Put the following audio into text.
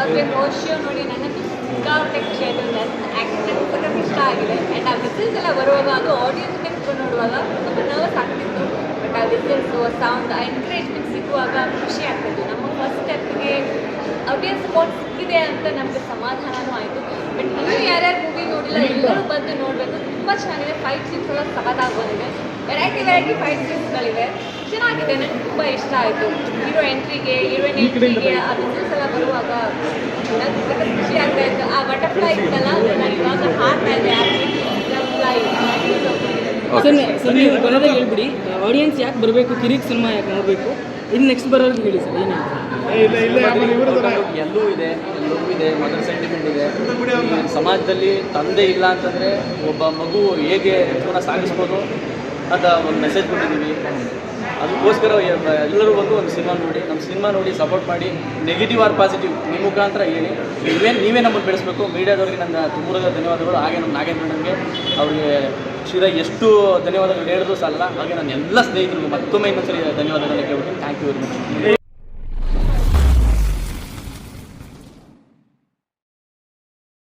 ಅವ್ರಿಗೆ ಮೋಶಿಯೋ ನೋಡಿ ನನಗೆ ಸಿಕ್ಕಾಪಟ್ಟೆ ಖುಷಿ ಆಯಿತು ಆ್ಯಕ್ಟಿಂಗ್ ಕೂಡ ಇಷ್ಟ ಆಗಿದೆ. ಆ್ಯಂಡ್ ಆ ವಿಸಿಲ್ಸ್ ಎಲ್ಲ ಬರುವಾಗ ಅದು ಆಡಿಯನ್ಸ್ ನೆಕ್ಸ್ಕೊಂಡು ನೋಡುವಾಗ ತುಂಬ ನರ್ವಸ್ ಆಗ್ತಿತ್ತು. ಬಟ್ ಆ ವಿಸಿಲ್ಸ್ ಸೌಂಡ್ ಆ ಎನ್ಕರೇಜ್ಮೆಂಟ್ ಸಿಗುವಾಗ ಖುಷಿ ಆಗ್ತಿತ್ತು. ನಮ್ಮ ಫಸ್ಟ್ ಸ್ಟೆಪ್ಗೆ ಆಡಿಯನ್ಸ್ ಸ್ಪೋರ್ಟ್ ಸಿಕ್ಕಿದೆ ಅಂತ ನಮಗೆ ಸಮಾಧಾನವೂ ಆಯಿತು. ಬಟ್ ಇನ್ನೂ ಯಾರ್ಯಾರು ಮೂವಿ ನೋಡಿಲ್ಲ, ಎಲ್ಲರೂ ಬಂದು ನೋಡಬೇಕು. ತುಂಬ ಚೆನ್ನಾಗಿದೆ. ಫೈಟ್ ಸೀನ್ಸ್ ಎಲ್ಲ ಸಖತ್ತಾಗಿ ಬಂದಿದೆ ವೆರೈಟಿ ವೆರೈಟಿ ಫೈವ್ ಸೀನ್ಸ್ಗಳಿವೆ ಚೆನ್ನಾಗಿದೆ. ನನಗೆ ತುಂಬ ಇಷ್ಟ ಆಯಿತು. ಹೀರೋ ಎಂಟ್ರಿಗೆ ಹೀರೋಯಿನ್ ಎಂಟ್ರಿಗೆ ಆ ಬಿಸ್ನೆಸ್ ಎಲ್ಲ ಬರುವಾಗ ನನಗೆ ಖುಷಿ ಆಗ್ತಾ ಇತ್ತು. ಆ ಬಟರ್ಫ್ಲೈ ಇತ್ತಲ್ಲ ಅದು ನಾನು ಇವಾಗ ಹಾಡ್ತಾ ಇದ್ದೆ ಸರ್ ಸರ್ ನೀವು ಬರೋದೇ ಹೇಳ್ಬಿಡಿ. ಆಡಿಯನ್ಸ್ ಯಾಕೆ ಬರಬೇಕು? ಕಿರಿಕ್ ಸಿನಿಮಾ ಯಾಕೆ ನೋಡಬೇಕು? ಇನ್ನು ನೆಕ್ಸ್ಟ್ ಬರೋರ್ಗೆ ಹೇಳಿ ಸರ್ ಏನು ಎಲ್ಲೂ ಇದೆ ಎಲ್ಲವೂ ಇದೆ ಮದರ್ ಸೆಂಟಿಮೆಂಟ್ ಇದೆ. ಸಮಾಜದಲ್ಲಿ ತಂದೆ ಇಲ್ಲ ಅಂತಂದರೆ ಒಬ್ಬ ಮಗು ಹೇಗೆ ಜೀವನ ಸಾಗಿಸ್ಬೋದು? ಅಂತ ಒಂದು ಮೆಸೇಜ್ ಕೊಟ್ಟಿದ್ದೀವಿ. ಅದಕ್ಕೋಸ್ಕರ ಎಲ್ಲರೂ ಬಂದು ಒಂದು ಸಿನಿಮಾ ನೋಡಿ, ನಮ್ಮ ಸಿನಿಮಾ ನೋಡಿ ಸಪೋರ್ಟ್ ಮಾಡಿ ನೆಗೆಟಿವ್ ಆರ್ ಪಾಸಿಟಿವ್ ನಿಮ್ಮ ಮುಖಾಂತರ ಹೇಳಿ. ನೀವೇನು ನೀವೇ ನಮ್ಮನ್ನು ಬೆಳೆಸಬೇಕು. ಮೀಡಿಯಾದವ್ರಿಗೆ ನನ್ನ ತುಂಬ ಧನ್ಯವಾದಗಳು. ಹಾಗೆ ನಮ್ಮ ನಾಗೇಂದ್ರನಿಗೆ ಅವ್ರಿಗೆ ಶಿರ ಎಷ್ಟು ಧನ್ಯವಾದಗಳು ಹೇಳಿದ್ರು ಸಲ್ಲ ಹಾಗೆ ನನ್ನ ಎಲ್ಲ ಸ್ನೇಹಿತರಿಗೂ ಮತ್ತೊಮ್ಮೆ ಇನ್ನೊಂದ್ಸರಿ ಧನ್ಯವಾದಗಳನ್ನ ಕೇಳ್ಬಿಟ್ಟು ಥ್ಯಾಂಕ್ ಯು ವೆರಿ ಮಚ್